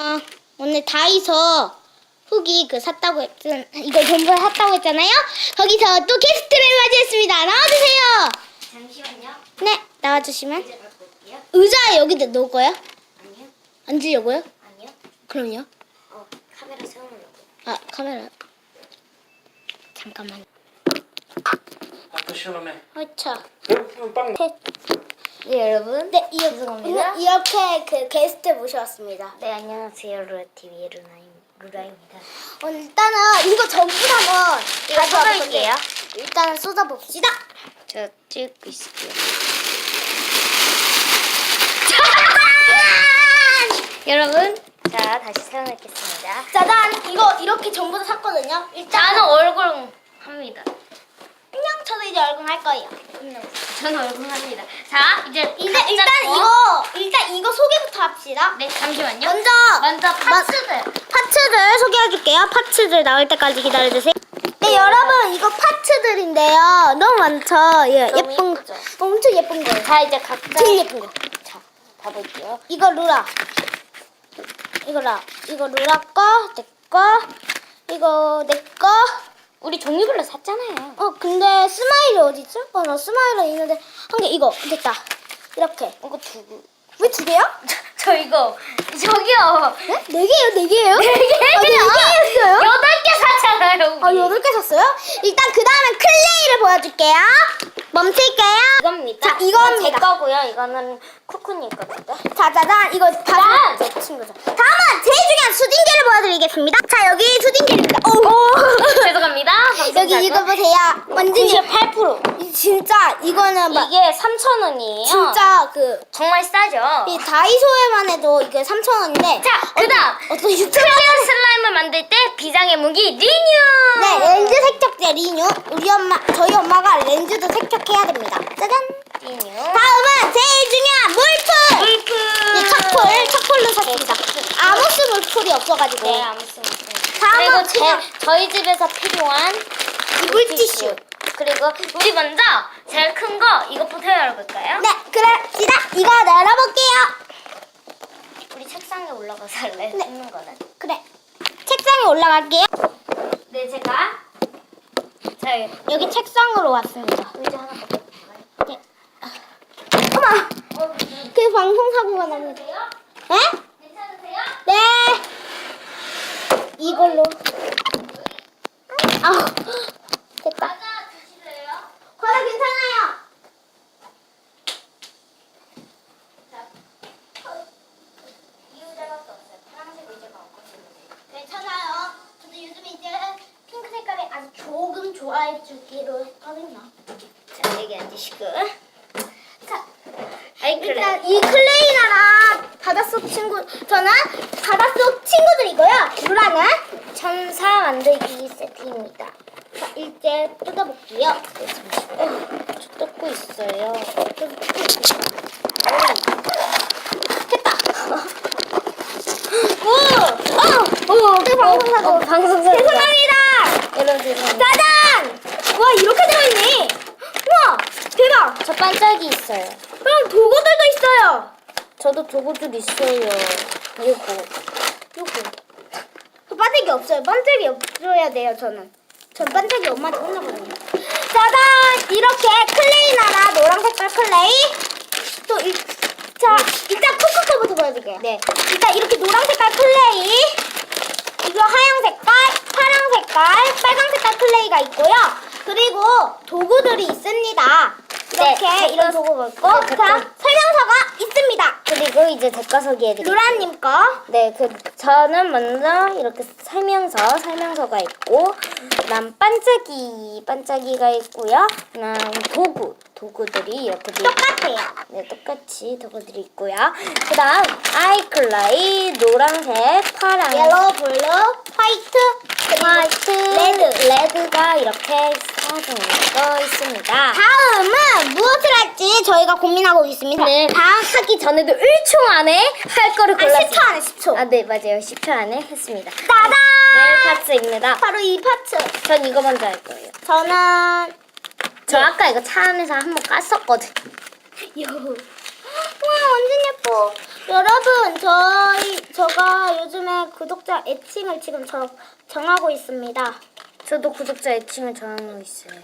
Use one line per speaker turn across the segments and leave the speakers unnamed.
어, 오늘 다이소 후기 그 샀다고 했던 이거 전부 샀다고 했잖아요. 거기서 또 게스트를 맞이했습니다. 나와주세요.
잠시만요.
네, 나와주시면
이제 갖고 올게요.
의자 여기다 놓을 거예요?
아니요.
앉으려고요?
아니요.
그럼요.
어, 카메라 세워놓으려고.
아 카메라 잠깐만.
아또 시원하네. 배고프면 빵.
네, 여러분.
네, 이,
죄송합니다.
오늘 이렇게 그 게스트 모셔왔습니다.
네, 안녕하세요. 루아TV의 루나임, 루라입니다.
오늘 일단은 이거 전부 한번 볼
쏟아볼게요.
일단은 쏟아봅시다.
저 찍고 있을게요. 여러분, 자, 다시 세워놓겠습니다.
짜잔! 이거 이렇게 전부 다 샀거든요. 일단
저는 얼굴 합니다.
그냥 저도 이제 얼굴 할 거예요.
저는 얼굴 합니다. 자, 이제
이제 일단
거.
이거 일단 이거 소개부터 합시다.
네, 잠시만요.
먼저
먼저 파츠들.
파츠들 소개해줄게요. 파츠들 나올 때까지 기다려주세요. 네 여러분 이거 파츠들인데요. 너무 많죠. 예,
너무
예쁜
예쁘죠?
엄청 예쁜 거예요.
자, 이제 각자
제일 예쁜 거.
자, 봐볼게요.
이거 루라. 이거 라. 이거 루라 거, 내 거. 이거 내 거.
우리 종류별로 샀잖아요.
어 근데 스마일이 어디 있죠? 어 나 스마일은 있는데 한 개 이거 됐다. 이렇게.
이거 두 개.
왜 두 개요?
저 이거 저기요.
네? 네 개요, 네 개요?
네 개요.
아, 네 개였어요?
여덟 개 샀잖아요.
아,
우리.
여덟 개 샀어요? 일단 그 다음에 클레이를 보여줄게요. 멈출게요.
이겁니다.
자, 이겁니다.
제 거고요. 이거는 쿠쿠님 겁니다.
자자잔, 이거 다음 제 친구죠. 다음은 제일 중요한 수딩개를 보여드리겠습니다. 자, 여기 수딩개입니다. 오. 여기 이거 보세요. 완전히
98%.
이- 진짜 이거는 막
이게 3,000원이에요.
진짜 그.
정말 싸죠.
이 다이소에만 해도 이게 3,000원인데
자, 그다음
어떤 유튜버
클리어 슬라임을 만들 때 비장의 무기 리뉴.
네 렌즈 색적제 리뉴 우리 엄마 저희 엄마가 렌즈도 색적해야 됩니다 짜잔
리뉴.
다음은 제일 중요한 물풀
물품.
이 척풀 척풀로 샀습니다 아모스 물풀이 없어가지고
네, 아무튼
다음은
그리고 제
그냥
저희 집에서 필요한
물티슈
그리고 우리 먼저 제일 큰 거 이것부터 열어볼까요?
네 그럽시다 이거 열어볼게요
우리 책상에 올라가서 할래
네.
뜯는 거는.
그래 책상에 올라갈게요
네, 제가 자
여기 책상으로 왔습니다
의자 하나 가져볼까요?
네. 어머
어,
그 방송 사고가 납니다
괜찮으세요?
네?
괜찮으세요?
네 이걸로 아 됐다
과자 드실래요?
과자 괜찮아요.
자, 어, 이 의자밖에 없어요. 파란색 의자가 없거든요.
괜찮아요. 저도 요즘 이제 핑크 색깔이 아주 조금 좋아해 주기로 했거든요.
자, 여기 앉으시고.
자,
아이 그래.
일단 이 클레이 나라 바닷속 친구 저는 바닷속 친구들이고요. 루라는
천사 만들기 세트입니다.
자 이제 뜯어볼게요.
네, 잠시만요. 저 뜯고 있어요.
됐다. 오, 어, 오, 또 방송사고.
어, 방송사고.
죄송합니다.
여러분 죄송합니다.
짜잔! 와 이렇게 되어있네. 우와 대박.
저 반짝이 있어요.
그럼 도구들도 있어요.
저도 도구들 있어요. 이거.
요거. 그 반짝이 없어요. 반짝이 없어야 돼요, 저는. 전 반짝이 엄마한테 혼나거든요. 짜잔! 이렇게 클레이 나라 노란 색깔 클레이. 또, 이, 자, 일단 코코코부터 보여줄게요.
네.
일단 이렇게 노란 색깔 클레이. 이거 하얀 색깔, 파랑 색깔, 빨강 색깔 클레이가 있고요. 그리고 도구들이 있습니다. 이렇게 도구가 있고,
네,
그다음 설명서가 있습니다.
그리고 이제 제거 소개해 드릴게요.
루라님 거.
네, 그 저는 먼저 이렇게 설명서, 설명서가 있고, 그다음 반짝이, 반짝이가 있고요. 그다음 도구, 도구들이 이렇게 돼
똑같아요.
네, 똑같이 도구들이 있고요. 그다음 아이클라이 노란색, 파랑,
옐로우, 블루, 화이트,
화이트,
레드.
레드가 이렇게 사진거 있습니다.
다음은 무엇을 할지 저희가 고민하고 있습니다.
네, 다음 하기 전에도 1초 안에 할 거를
아,
골랐어요.
10초 안에 10초.
아, 네, 맞아요. 10초 안에 했습니다.
따단!
네, 파츠입니다.
바로 이 파츠.
전 이거 먼저 할 거예요.
저는
저 아까 이거 차 안에서 한 번 깠었거든요.
요와 완전 예뻐. 여러분 저희 저가 요즘에 구독자 애칭을 지금 저 정하고 있습니다.
저도 구독자 애칭을 정하고 있어요.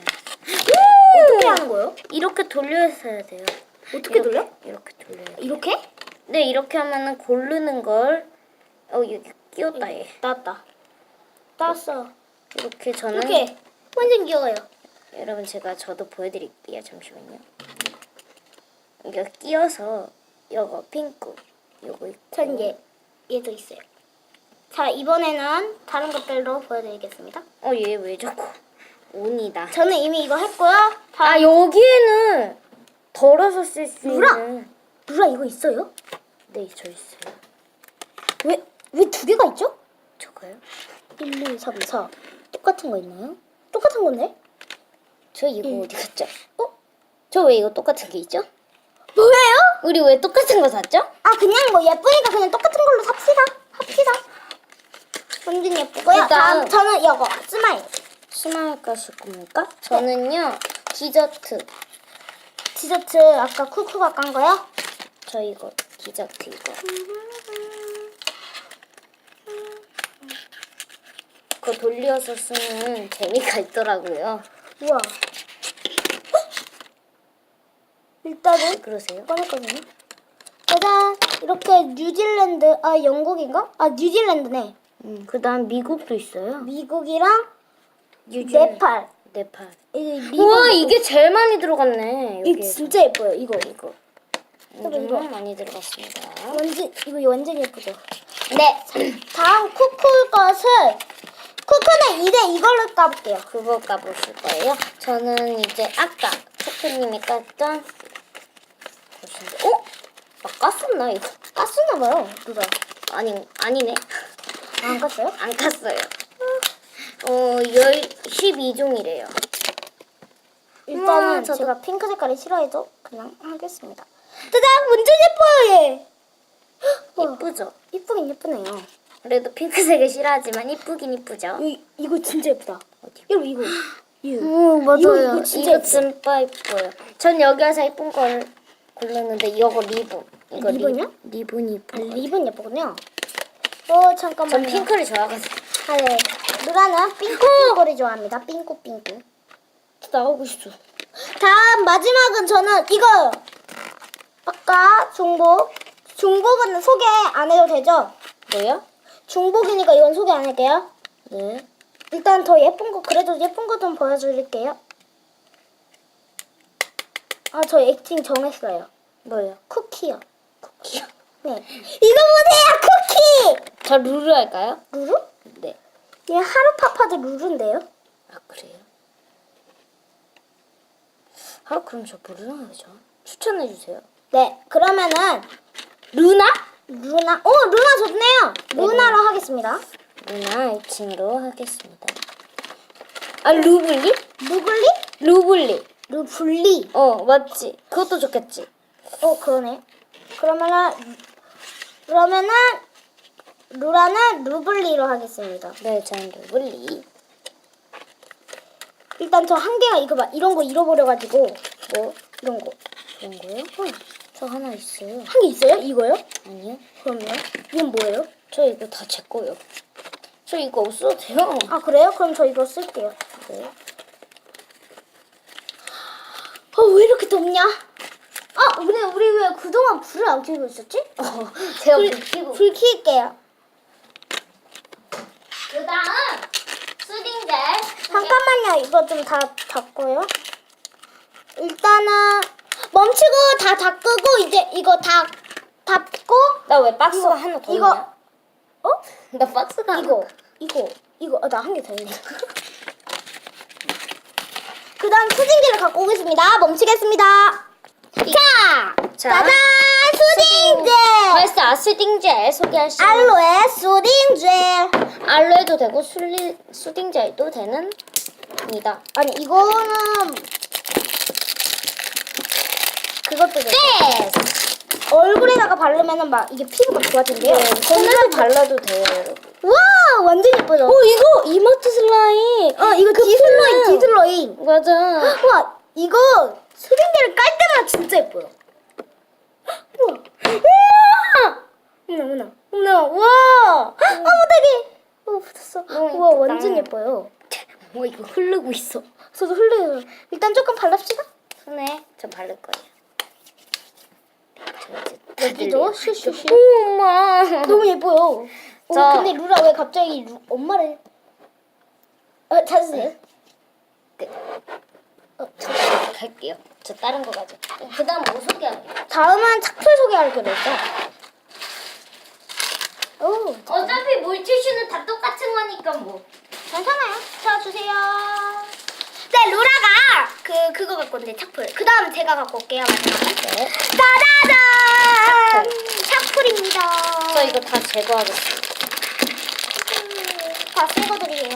어떻게 하는 거예요?
이렇게 돌려서 해야 돼요.
어떻게
이렇게,
돌려?
이렇게 돌려요.
이렇게?
네, 이렇게 하면은 고르는 걸 어, 여기 끼웠다 얘.
나왔다. 나왔어.
이렇게 저는
이렇게 완전 귀여워요.
여러분 제가 저도 보여드릴게요. 잠시만요. 이거 끼워서 요거 핑크 요거 있고
전 얘, 얘도 있어요. 자, 이번에는 다른 것들로 보여드리겠습니다.
어 얘왜 자꾸 온이다.
저는 이미 이거 했고요. 다,
아 여기에는 덜어서 쓸 수
누나!
있는
누나 이거 있어요?
네 저 있어요.
왜, 왜 두 개가 있죠?
저거요?
1, 2, 3, 4. 똑같은 거 있나요? 똑같은 건데?
저 이거
응.
어디 갔죠? 어? 저 왜 이거 똑같은 게 있죠?
뭐예요?
우리 왜 똑같은 거 샀죠?
아, 그냥 뭐 예쁘니까 그냥 똑같은 걸로 삽시다. 합시다. 완전 예쁘고요.
일단-
다음, 저는 이거, 스마일.
스마일 가실 겁니까? 저는요 디저트
디저트 아까 쿠쿠가 깐 거요?
저 이거 디저트 이거 그거 돌려서 쓰는 재미가 있더라고요
우와. 일단은
그러세요?
꺼냈거든요. 짜잔! 이렇게 뉴질랜드, 아, 영국인가? 아, 뉴질랜드네.
음, 그 다음 미국도 있어요
미국이랑
뉴질-
네팔.
네팔
이
우와
리본.
이게 제일 많이 들어갔네
이거
여기
진짜 예뻐요,
이거.
이거 이거,
이거. 많이 들어갔습니다
완전, 이거 완전 예쁘죠? 네. 다음 쿠쿠 것은, 쿠쿠는 이제 이걸로 까볼게요.
그거 까보실 거예요 저는 이제 아까 초코님이 깠던 것인데 어? 아 깠었나 이거?
깠었나 봐요, 누가.
아니 아니네
안 깠어요?
안 깠어요. 어, 10, 12종이래요.
일단은
우와, 저도-
제가 핑크 색깔이 싫어해도 그냥 하겠습니다. 짜잔! 완전 예뻐요, 얘! 우와,
이쁘죠?
이쁘긴 예쁘네요.
그래도 핑크색을 싫어하지만 이쁘긴 이쁘죠?
이, 이거 진짜 예쁘다. 여러분, 이거. 이거.
오,
맞아요. 이거- 이거 진짜
이거
예뻐요.
진짜 이뻐요. 전 여기 와서 이쁜 걸 고르는데 이거 리본. 이거
리본이요?
리, 리본이
아,
이쁜 거.
리본 예쁘군요. 어, 잠깐만요.
전 핑크를 좋아하거든요.
아, 네. 누나는 삥꾸삥꾸를 좋아합니다. 삥꾸삥꾸.
나오고 싶어.
다음 마지막은 저는 이거. 아까 중복. 중복은 소개 안 해도 되죠?
뭐요?
중복이니까 이건 소개 안 할게요.
네.
일단 더 예쁜 거 그래도 예쁜 거 좀 보여드릴게요. 아 저 액팅 정했어요.
뭐요?
쿠키요.
쿠키요.
네. 이거 보세요 쿠키.
저 루루 할까요?
루루?
네.
얘 하루파파도 루루인데요.
아, 그래요? 아, 그럼 저 모르나 죠 추천해 주세요.
네. 그러면은
루나?
루나. 오 루나 좋네요. 루나로 하겠습니다.
루나 애칭으로 하겠습니다. 아 루블리?
루블리?
루블리.
루블리.
어 맞지. 그것도 좋겠지.
어 그러네. 그러면은 그러면은 루라는 루블리로 하겠습니다.
네, 저는 루블리.
일단 저 한 개가 이거 봐. 이런 거 잃어버려가지고
뭐
이런 거.
그런 거요? 저 하나 있어요.
한 개 있어요? 이거요?
아니요.
그럼요. 이건 뭐예요?
저 이거 다 제 거요. 저 이거 없어도 돼요.
아 그래요? 그럼 저 이거 쓸게요.
네.
아왜 이렇게 덥냐? 아 근데 우리 왜 그동안 불을 안 켜고 있었지?
어, 제가
불,
불 켜고.
불 킬게요.
그 다음 수딩젤.
잠깐만요. 이거 좀 다 닦고요. 일단은 멈추고 다 닦고 이제 이거 다 닫고
나 왜 박스가
이거-
하나 더
이거-
있냐?
어?
나 박스가 하나
이거
더-
이거 이거 아, 나한 개 더 있네. 그다음 수딩기를 갖고 오겠습니다. 멈추겠습니다. 자,
자.
짜잔 수딩젤.
벌써 수딩젤 소개할 시간.
알로에 수딩젤.
알로에도 되고 술리, 수딩젤도 되는 입니다.
아니 이거는 그것도 돼.
네!
얼굴에다가 바르면은 막 이게 피부가 좋아진대요.
손에도 발라도 돼요, 여러분.
와 완전 예쁘죠?
어, 이거 이마트 슬라임.
어 이거 디슬로인 디슬로인.
맞아.
와 이거 수딩젤을 깔 때마다 진짜 예뻐요. 우와. 우와. 어머나 어머나 어머나 우와. 아 못하게. 어 붙었어.
너무
우와
예쁘다.
완전 예뻐요.
뭐 이거 흐르고 있어.
저도 흘려요. 일단 조금 발랍시다.
손에 저 바를 거예요. 저 이제
여기도. 슈슈슈.
오, 엄마.
너무 예뻐요. 오,
저-
근데 루라 왜 갑자기 루, 엄마를 어, 찾으세요?
어, 저 갈게요. 저 다른 거 가져. 그 다음 뭐 소개할게요.
다음은 착플 소개할 거랬죠. 오,
어차피 물티슈는 다 똑같은 거니까 뭐.
괜찮아요. 자 주세요. 네, 루라가 그 그거 갖고 온대 착플. 그 다음 제가 갖고 올게요. 마지막에.
네.
짜자잔! 착플입니다.
저 이거 다 제거하겠습니다.
다 새 거들이에요.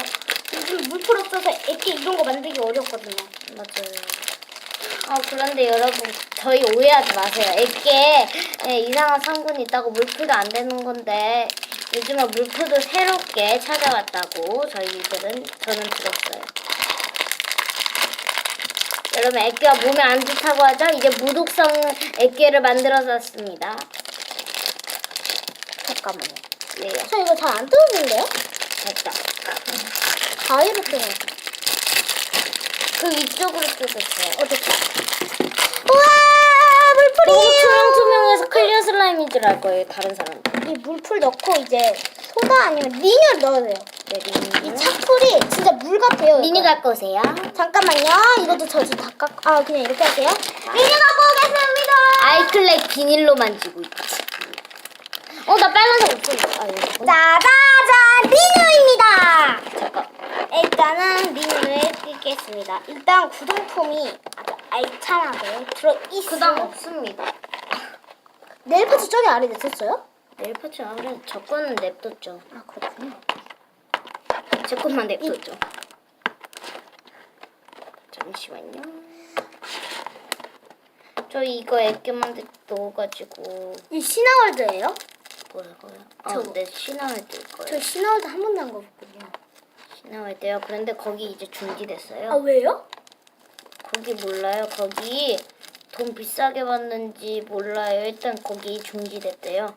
요즘 물풀 없어서 애기 이런 거 만들기 어렵거든요.
맞아요. 아 그런데 여러분 저희 오해하지 마세요. 애께 예, 이상한 성분이 있다고 물풀도 안 되는 건데 요즘은 물풀도 새롭게 찾아왔다고 저희들은 저는 들었어요. 여러분 애깨가 몸에 안 좋다고 하죠? 이제 무독성 애깨를 만들어놨습니다. 잠깐만요. 왜요?
저 이거 잘안 뜯어지는데요?
됐다.
가위로 뜯어요.
그 위쪽으로 뜯었어요.
어, 됐다. 우와, 물풀이에요.
투명투명해서 클리어 슬라임인 줄 알 거예요, 다른 사람들.
이 물풀 넣고 이제 소다 아니면 리뉴를 넣어야 돼요.
네,
이. 착풀이 진짜 물 같아요. 이거.
갖고 오세요.
잠깐만요. 이것도 저도 다 깎. 아 그냥 이렇게 할게요. 리뉴 갖고 오겠습니다.
아이클렉 비닐로 만지고 있지. 어, 나 빨간색 없어. 아, 여기. 있구나.
짜자잔 리뉴입니다.
잠깐.
일단은 리뉴를 뜯겠습니다. 일단 구성품이 아주 알찬하게 들어.
그 다음 없습니다.
네일 파츠 저기 아래 냈었어요?
네일파츠 아무래도 저 거는 냅뒀죠.
아 그렇군요.
제 것만 냅뒀죠. 잠시만요. 저 이거 애껴만 넣어가지고
이 시나월드예요?
뭐라고요? 아,
저거.
네, 시나월드
저
거예요.
시나월드 한 번도 안 가봤거든요.
시나월드요. 그런데 거기 이제 중지됐어요.
아 왜요?
거기 몰라요. 거기 돈 비싸게 받는지 몰라요. 일단 거기 중지됐대요.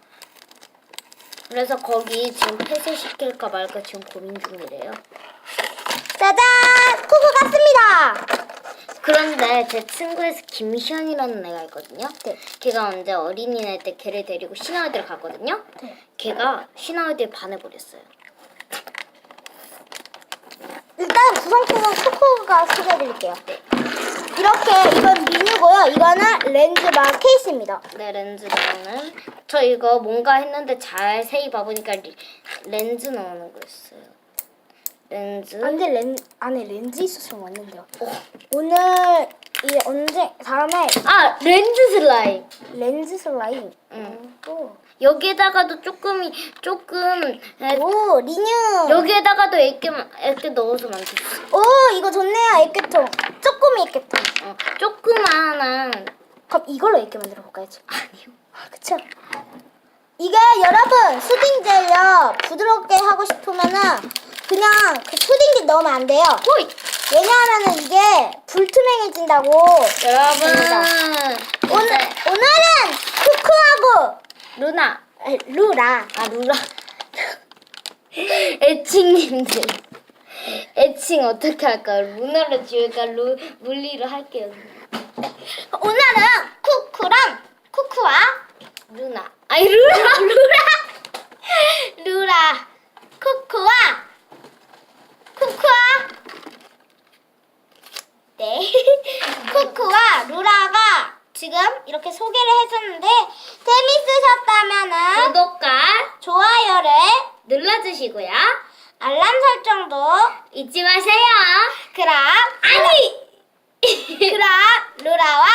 그래서 거기 지금 폐쇄시킬까 말까 지금 고민 중이래요.
짜잔! 쿠쿠 갔습니다.
그런데 제 친구에서 김시현이라는 애가 있거든요.
네.
걔가 언제 어린이날 때 걔를 데리고 신화월드를 갔거든요.
네.
걔가 신화월드에 반해버렸어요.
일단 구성품은 쿠쿠가 소개해드릴게요. 이렇게 이건 리뉴고요. 이거는 렌즈바 케이스입니다.
네, 렌즈 넣는. 저 이거 뭔가 했는데 자세히 봐보니까 리- 렌즈 넣는 거였어요. 렌즈.
안에 렌 안에 렌즈 있었으면 왔는데요.
어.
오늘 이 언제 다음에
아 렌즈 슬라임.
렌즈 슬라임.
응.
오,
여기에다가도 조금이 조금 에,
오 리뉴.
여기에다가도 액게 액게 넣어서 만들었어.
오 이거 좋네요. 액계통. 쪼꼬미 액계통.
어, 조그마한
그럼 이걸로 액계 만들어 볼까요? 지금?
아니요.
아, 그쵸? 이게 여러분 수딩 젤요 부드럽게 하고 싶으면은 그냥 그 수딩 젤 넣으면 안 돼요.
호이
왜냐하면은 이게 불투명해진다고.
여러분 이제
오늘은 쿠쿠하고
루나
아, 루라.
아 루라. 애칭님들. 애칭 어떻게 할까요? 루나로 지울까? 루 물리로 할게요.
오늘은 쿠쿠랑 쿠쿠와
루나. 아니 루라.
루라. 루라. 쿠쿠와 쿠쿠와. 네. 쿠쿠와 루라가 지금 이렇게 소개를 해줬는데 재밌으셨다면은
구독과
좋아요를
눌러주시고요.
알람 설정도
잊지 마세요.
그럼 아니 그럼 루라와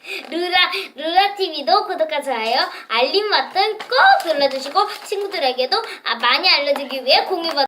루라 루라 TV도 구독과 좋아요, 알림 버튼 꼭 눌러주시고 친구들에게도 아, 많이 알려주기 위해 공유 버튼